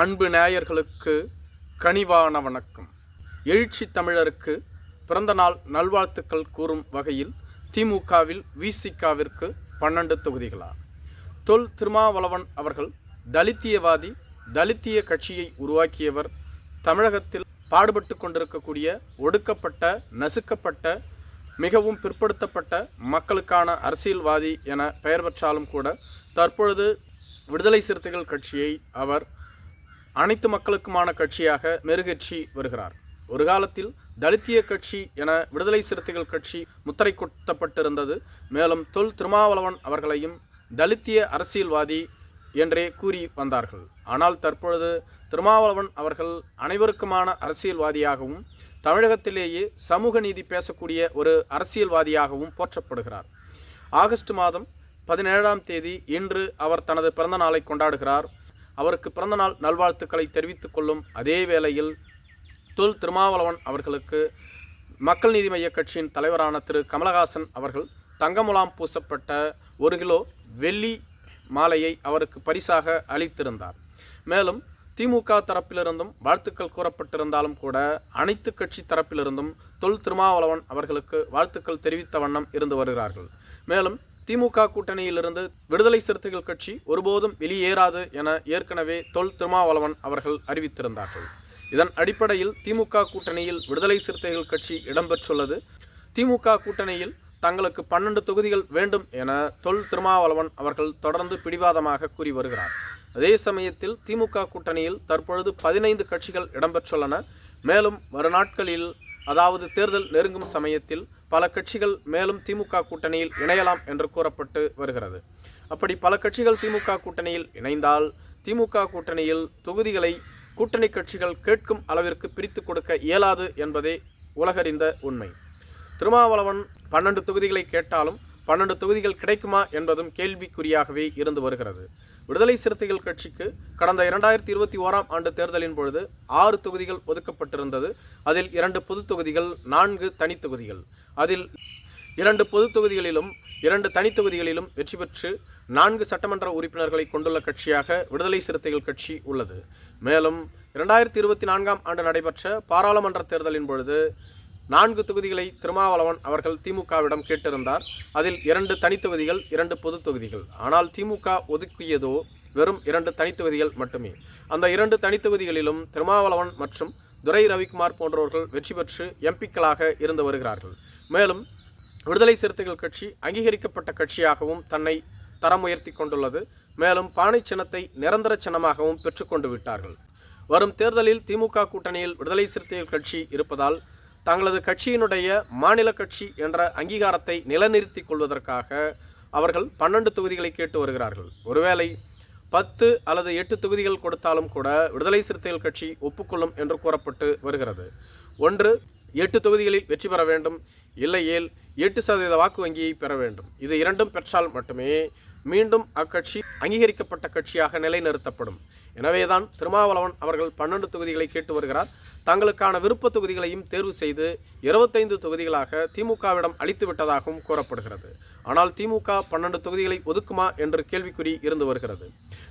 அன்பு நேயர்களுக்கு கனிவான வணக்கம். எழுச்சி தமிழருக்கு பிறந்த நாள் நல்வாழ்த்துக்கள் கூறும் வகையில் திமுகவில் விசிகாவிற்கு பன்னெண்டு தொகுதிகளா தொல் திருமாவளவன் அவர்கள் தலித்தியவாதி தலித்திய கட்சியை உருவாக்கியவர் தமிழகத்தில் பாடுபட்டு கொண்டிருக்கக்கூடிய ஒடுக்கப்பட்ட நசுக்கப்பட்ட மிகவும் பிற்படுத்தப்பட்ட மக்களுக்கான அரசியல்வாதி என பெயர் பெற்றாலும் கூட தற்பொழுது விடுதலை சிறுத்தைகள் கட்சியை அவர் அனைத்து மக்களுக்குமான கட்சியாக மெருகேற்றி வருகிறார். ஒரு காலத்தில் தலித்திய கட்சி என விடுதலை சிறுத்தைகள் கட்சி முத்திரை குத்தப்பட்டிருந்தது. மேலும் தொல் திருமாவளவன் அவர்களையும் தலித்திய அரசியல்வாதி என்றே கூறி வந்தார்கள். ஆனால் தற்பொழுது திருமாவளவன் அவர்கள் அனைவருக்குமான அரசியல்வாதியாகவும் தமிழகத்திலேயே சமூக நீதி பேசக்கூடிய ஒரு அரசியல்வாதியாகவும் போற்றப்படுகிறார். ஆகஸ்ட் மாதம் பதினேழாம் தேதி இன்று அவர் தனது பிறந்த நாளை கொண்டாடுகிறார். அவருக்கு பிறந்தநாள் நல்வாழ்த்துக்களை தெரிவித்துக் கொள்ளும் அதே வேளையில் தொல் திருமாவளவன் அவர்களுக்கு மக்கள் நீதி மைய கட்சியின் தலைவரான திரு கமலஹாசன் அவர்கள் தங்கமுலாம் பூசப்பட்ட ஒரு கிலோ வெள்ளி மாலையை அவருக்கு பரிசாக அளித்திருந்தார். மேலும் திமுக தரப்பிலிருந்தும் வாழ்த்துக்கள் கூறப்பட்டிருந்தாலும் கூட அனைத்து கட்சி தரப்பிலிருந்தும் தொல் திருமாவளவன் அவர்களுக்கு வாழ்த்துக்கள் தெரிவித்த வண்ணம் இருந்து வருகிறார்கள். மேலும் திமுக கூட்டணியிலிருந்து விடுதலை சிறுத்தைகள் கட்சி ஒருபோதும் வெளியேறாது என ஏற்கனவே தொல் திருமாவளவன் அவர்கள் அறிவித்திருந்தார்கள். இதன் அடிப்படையில் திமுக கூட்டணியில் விடுதலை சிறுத்தைகள் கட்சி இடம்பெற்றுள்ளது. திமுக கூட்டணியில் தங்களுக்கு பன்னெண்டு தொகுதிகள் வேண்டும் என தொல் திருமாவளவன் அவர்கள் தொடர்ந்து பிடிவாதமாக கூறி வருகிறார். அதே சமயத்தில் திமுக கூட்டணியில் தற்பொழுது பதினைந்து கட்சிகள் இடம்பெற்றுள்ளன. மேலும் வரும் நாட்களில் அதாவது தேர்தல் நெருங்கும் சமயத்தில் பல கட்சிகள் மேலும் திமுக கூட்டணியில் இணையலாம் என்று கூறப்பட்டு வருகிறது. அப்படி பல கட்சிகள் திமுக கூட்டணியில் இணைந்தால் திமுக கூட்டணியில் தொகுதிகளை கூட்டணி கட்சிகள் கேட்கும் அளவிற்கு பிரித்து கொடுக்க இயலாது என்பதே உலகறிந்த உண்மை. திருமாவளவன் பன்னெண்டு தொகுதிகளை கேட்டாலும் பன்னெண்டு தொகுதிகள் கிடைக்குமா என்பதும் கேள்விக்குறியாகவே இருந்து வருகிறது. விடுதலை சிறுத்தைகள் கட்சிக்கு கடந்த இரண்டாயிரத்தி இருபத்தி ஓராம் ஆண்டு தேர்தலின் பொழுது ஆறு தொகுதிகள் ஒதுக்கப்பட்டிருந்தது. அதில் இரண்டு பொது தொகுதிகள் நான்கு தனி தொகுதிகள். அதில் இரண்டு பொது தொகுதிகளிலும் இரண்டு தனி தொகுதிகளிலும் வெற்றி பெற்று நான்கு சட்டமன்ற உறுப்பினர்களை கொண்டுள்ள கட்சியாக விடுதலை சிறுத்தைகள் கட்சி உள்ளது. மேலும் இரண்டாயிரத்தி இருபத்தி நான்காம் ஆண்டு நடைபெற்ற பாராளுமன்ற தேர்தலின் பொழுது நான்கு தொகுதிகளை திருமாவளவன் அவர்கள் திமுகவிடம் கேட்டிருந்தார். அதில் இரண்டு தனித்தொகுதிகள் இரண்டு பொது தொகுதிகள். ஆனால் திமுக ஒதுக்கியதோ வெறும் இரண்டு தனித்தொகுதிகள் மட்டுமே. அந்த இரண்டு தனித்தொகுதிகளிலும் திருமாவளவன் மற்றும் துரை ரவிக்குமார் போன்றவர்கள் வெற்றி பெற்று எம்பிக்களாக இருந்து வருகிறார்கள். மேலும் விடுதலை சிறுத்தைகள் கட்சி அங்கீகரிக்கப்பட்ட கட்சியாகவும் தன்னை தரம் உயர்த்தி கொண்டுள்ளது. மேலும் பானை சின்னத்தை நிரந்தர சின்னமாகவும் பெற்றுக்கொண்டு விட்டார்கள். வரும் தேர்தலில் திமுக கூட்டணியில் விடுதலை சிறுத்தைகள் கட்சி இருப்பதால் தங்களது கட்சியினுடைய மாநில கட்சி என்ற அங்கீகாரத்தை நிலைநிறுத்திக் கொள்வதற்காக அவர்கள் பன்னெண்டு தொகுதிகளை கேட்டு வருகிறார்கள். ஒருவேளை பத்து அல்லது எட்டு தொகுதிகள் கொடுத்தாலும் கூட விடுதலை சிறுத்தைகள் கட்சி ஒப்புக்கொள்ளும் என்று கூறப்பட்டு வருகிறது. ஒன்று எட்டு தொகுதிகளில் வெற்றி பெற வேண்டும். இல்லையேல் எட்டு சதவீத வாக்கு வங்கியை பெற வேண்டும். இது இரண்டும் பெற்றால் மட்டுமே மீண்டும் அக்கட்சி அங்கீகரிக்கப்பட்ட கட்சியாக நிலைநிறுத்தப்படும். எனவேதான் திருமாவளவன் அவர்கள் பன்னெண்டு தொகுதிகளை கேட்டு வருகிறார். தங்களுக்கான விருப்ப தொகுதிகளையும் தேர்வு செய்து இருபத்தைந்து தொகுதிகளாக திமுகவிடம் அளித்து விட்டதாகவும் கூறப்படுகிறது. ஆனால் திமுக பன்னெண்டு தொகுதிகளை ஒதுக்குமா என்று கேள்விக்குறி இருந்து வருகிறது.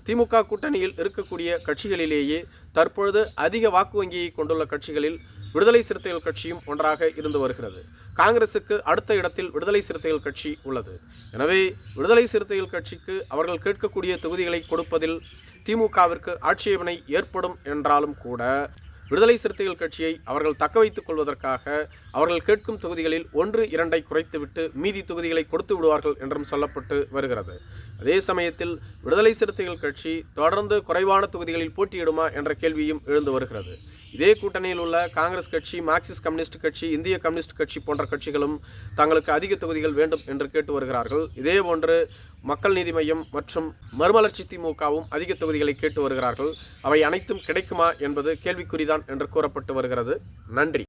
திமுக கூட்டணியில் இருக்கக்கூடிய கட்சிகளிலேயே தற்பொழுது அதிக வாக்கு வங்கியை கொண்டுள்ள கட்சிகளில் விடுதலை சிறுத்தைகள் கட்சியும் ஒன்றாக இருந்து வருகிறது. காங்கிரசுக்கு அடுத்த இடத்தில் விடுதலை சிறுத்தைகள் கட்சி உள்ளது. எனவே விடுதலை சிறுத்தைகள் கட்சிக்கு அவர்கள் கேட்கக்கூடிய தொகுதிகளை கொடுப்பதில் திமுகவிற்கு ஆட்சேபனை ஏற்படும் என்றாலும் கூட விடுதலை சிறுத்தைகள் கட்சியை அவர்கள் தக்க வைத்துக் கொள்வதற்காக அவர்கள் கேட்கும் தொகுதிகளில் ஒன்று இரண்டை குறைத்துவிட்டு மீதி தொகுதிகளை கொடுத்து விடுவார்கள் என்றும் சொல்லப்பட்டு வருகிறது. அதே சமயத்தில் விடுதலை சிறுத்தைகள் கட்சி தொடர்ந்து குறைவான தொகுதிகளில் போட்டியிடுமா என்ற கேள்வியும் எழுந்து வருகிறது. இதே கூட்டணியில் உள்ள காங்கிரஸ் கட்சி மார்க்சிஸ்ட் கம்யூனிஸ்ட் கட்சி இந்திய கம்யூனிஸ்ட் கட்சி போன்ற கட்சிகளும் தங்களுக்கு அதிக தொகுதிகள் வேண்டும் என்று கேட்டு வருகிறார்கள். இதே போன்று மக்கள் நீதி மையம் மற்றும் மறுமலர்ச்சி திமுகவும் அதிக தொகுதிகளை கேட்டு வருகிறார்கள். அவை அனைத்தும் கிடைக்குமா என்பது கேள்விக்குறிதான் என்று கூறப்பட்டு வருகிறது. நன்றி.